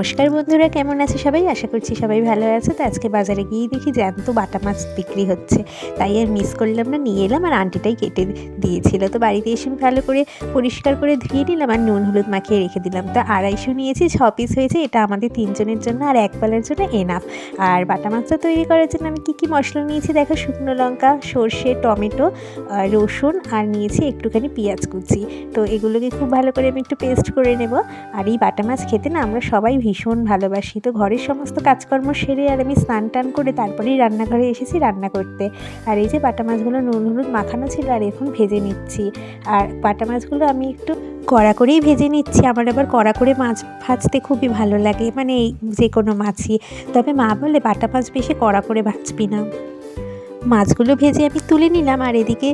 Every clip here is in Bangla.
নমস্কার বন্ধুরা, কেমন আছে সবাই? আশা করছি সবাই ভালো আছে। তো আজকে বাজারে গিয়ে দেখি জ্যান্ত বাটা মাছ বিক্রি হচ্ছে। তাই আর মিস করলাম না, নিয়ে এলাম আর আন্টিটাই কেটে দিয়েছিল। তো বাড়িতে এসে ভালো করে পরিষ্কার করে ধুয়ে নিলাম আর নুন হলুদ মাখিয়ে রেখে দিলাম। তো আড়াইশো নিয়েছি, ছ পিস হয়েছে, এটা আমাদের তিনজনের জন্য আর এক বেলার জন্য এনাফ আর বাটা মাছটা তৈরি করার জন্য আমি কী কী মশলা নিয়েছি? দেখো, শুকনো লঙ্কা, সর্ষে, টমেটো রসুন আর নিয়েছি একটুখানি পেঁয়াজ কুচি। তো এগুলোকে খুব ভালো করে আমি একটু পেস্ট করে নেব। আর এই বাটা মাছ খেতে না আমরা সবাই ভীষণ ভালোবাসি। তো ঘরের সমস্ত কাজকর্ম সেরে আর আমি স্নান টান করে তারপরেই রান্নাঘরে এসেছি রান্না করতে। আর এই যে বাটা মাছগুলো নুন হলুদ মাখানো ছিল আর এখন ভেজে নিচ্ছি। আর বাটা মাছগুলো আমি একটু কড়া করেই ভেজে নিচ্ছি। আমার আবার কড়া করে মাছ ভাজতে খুবই ভালো লাগে মানে এই যে কোনো মাছই। তবে মা বলে বাটা মাছ বেশি কড়া করে ভাজবি না। মাছগুলো ভেজে আমি তুলে নিলাম আর এদিকে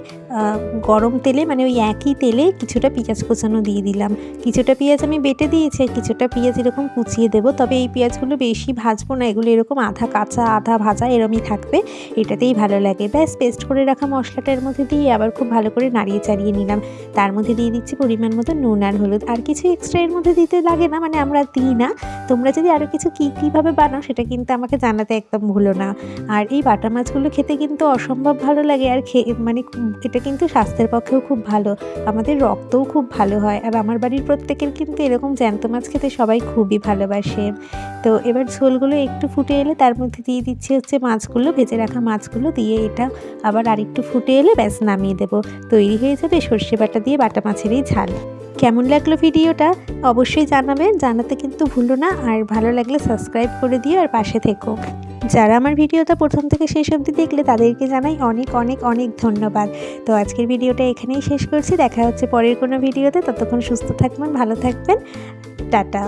গরম তেলে মানে ওই একই তেলে কিছুটা পেঁয়াজ কুচানো দিয়ে দিলাম। কিছুটা পেঁয়াজ আমি বেটে দিয়েছি আর কিছুটা পেঁয়াজ এরকম কুচিয়ে দেবো। তবে এই পেঁয়াজগুলো বেশি ভাজবো না, এগুলো এরকম আধা কাঁচা, আধা ভাজা এরমই থাকবে। এটাতেই ভালো লাগে। ব্যাস, পেস্ট করে রাখা মশলাটার মধ্যে দিয়ে আবার খুব ভালো করে নাড়িয়ে চাড়িয়ে নিলাম। তার মধ্যে দিয়ে দিচ্ছি পরিমাণ মতো নুন আর হলুদ। আর কিছু এক্সট্রা এর মধ্যে দিতে লাগে না মানে আমরা দিই না। তোমরা যদি আরও কিছু কী, কীভাবে বানাও সেটা কিন্তু আমাকে জানাতে একদম ভুলো না। আর এই বাটা মাছগুলো খেতে কিন্তু অসম্ভব ভালো লাগে। আর খেয়ে মানে এটা কিন্তু স্বাস্থ্যের পক্ষেও খুব ভালো। আমাদের রক্তও খুব ভালো হয়। আর আমার বাড়ির প্রত্যেকের কিন্তু এরকম জ্যান্ত মাছ খেতে সবাই খুবই ভালোবাসে। তো এবার ঝোলগুলো একটু ফুটে এলে তার মধ্যে দিয়ে দিচ্ছে হচ্ছে মাছগুলো, ভেজে রাখা মাছগুলো দিয়ে এটা আবার আরেকটু ফুটে এলে ব্যাস নামিয়ে দেবো। তৈরি হয়ে যাবে সর্ষে বাটা দিয়ে বাটা মাছের এই ঝাল। কেমন লাগল ভিডিওটা অবশ্যই জানাবেন, জানাতে কিন্তু ভুলো না, আর ভালো লাগলে সাবস্ক্রাইব করে দিও আর পাশে থেকো। যারা আমার ভিডিওটা প্রথম থেকে শেষ অবধি দেখলে তাদেরকে জানাই অনেক অনেক অনেক ধন্যবাদ। তো আজকের ভিডিওটা এখানেই শেষ করছি, দেখা হচ্ছে পরের কোনো ভিডিওতে, ততক্ষণ সুস্থ থাকবেন, ভালো থাকবেন, টাটা।